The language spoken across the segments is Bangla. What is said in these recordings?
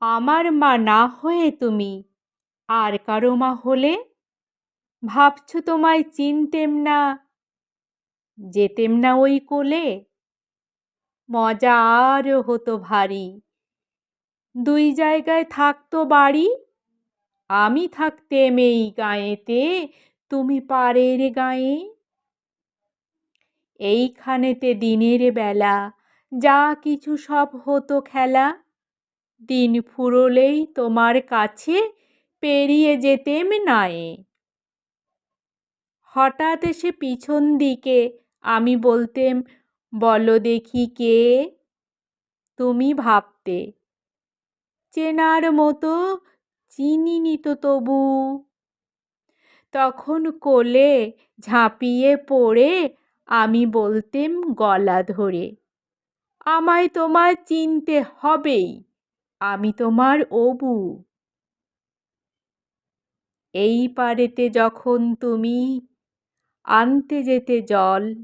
আমার মা না হয়ে তুমি। আর কারও মা হলে? ভাবছ তোমায় চিনতেম না। যেতেম না ওই কোলে? মজা আরও হতো ভারী। দুই জায়গায় থাকতো বাড়ি? আমি থাকতেম এই গাঁয়েতে, তুমি পারের গাঁয়ে। এইখানেতে দিনের বেলা, যা কিছু সব হতো খেলা। দিন ফুরলেই তোমার কাছে পেরিয়ে যেতেম নায়ে হঠাৎ এসে পিছন দিকে আমি বলতেম, বলো দেখি কে? তুমি ভাবতে, চেনার মতো চিনিনি তো তবু। তখন কোলে ঝাঁপিয়ে পড়ে আমি বলতেম গলা ধরে, আমায় তোমায় চিনতে হবেই। আমি তোমার অবু। এই পারেতে যখন তুমি আনতে যেতে জল,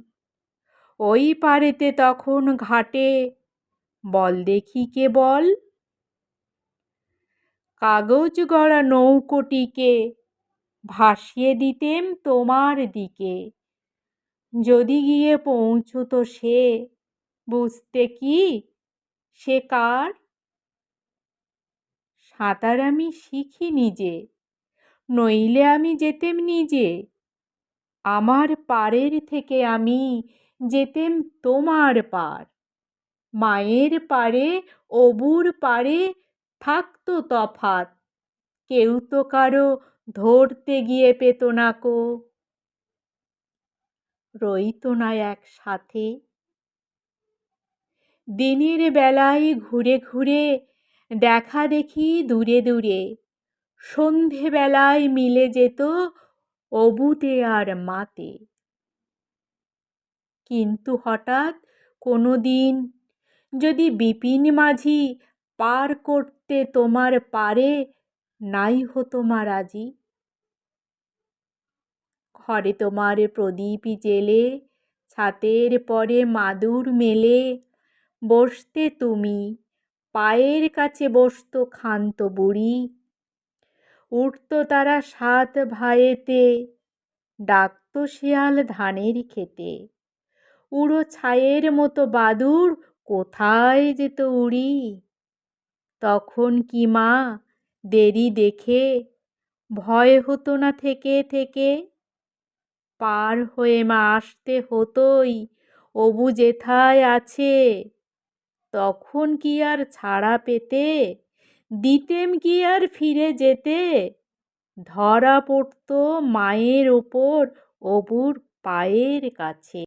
ওই পারেতে তখন ঘাটে, বল দেখি কে বল? কাগজ গড়া নৌকোটিকে ভাসিয়ে দিতেম তোমার দিকে। যদি গিয়ে পৌঁছতো সে, বুঝতে কি? সে কার? সাঁতার আমি শিখি নিজে, নইলে আমি যেতেম নিজে। আমার পারের থেকে আমি যেতেম তোমার পার মায়ের পারে অবুর পারে থাকতো তফাত কেউ তো কারও ধরতে গিয়ে পেত না কো। রইতো না একসাথে। দিনের বেলায় ঘুরে ঘুরে দেখা দেখি দূরে দূরে। সন্ধেবেলায় মিলে যেত অবুতে আর মাতে। কিন্তু হঠাৎ কোনো দিন যদি বিপিন মাঝি পার করতে তোমার পারে, নাই হতো মা রাজি। ঘরে তোমার প্রদীপ জেলে, ছাতের পরে মাদুর মেলে, বসতে তুমি পায়ের কাছে বসত ক্ষান্ত বুড়ি। উঠত তারা সাত ভাইয়েতে ডাকতো শিয়াল ধানের খেতে উড়ো ছায়ের মতো বাদুর কোথায় যেত উড়ি? তখন কি মা দেরি দেখে, ভয় হতো না থেকে থেকে? পার হয়ে মা আসতে হতোই, অবু যেথায় আছে। তখন কি আর ছাড়া পেতে? দিতেম কি আর ফিরে যেতে? ধরা পড়তো মায়ের ওপর অবুর পায়ের কাছে।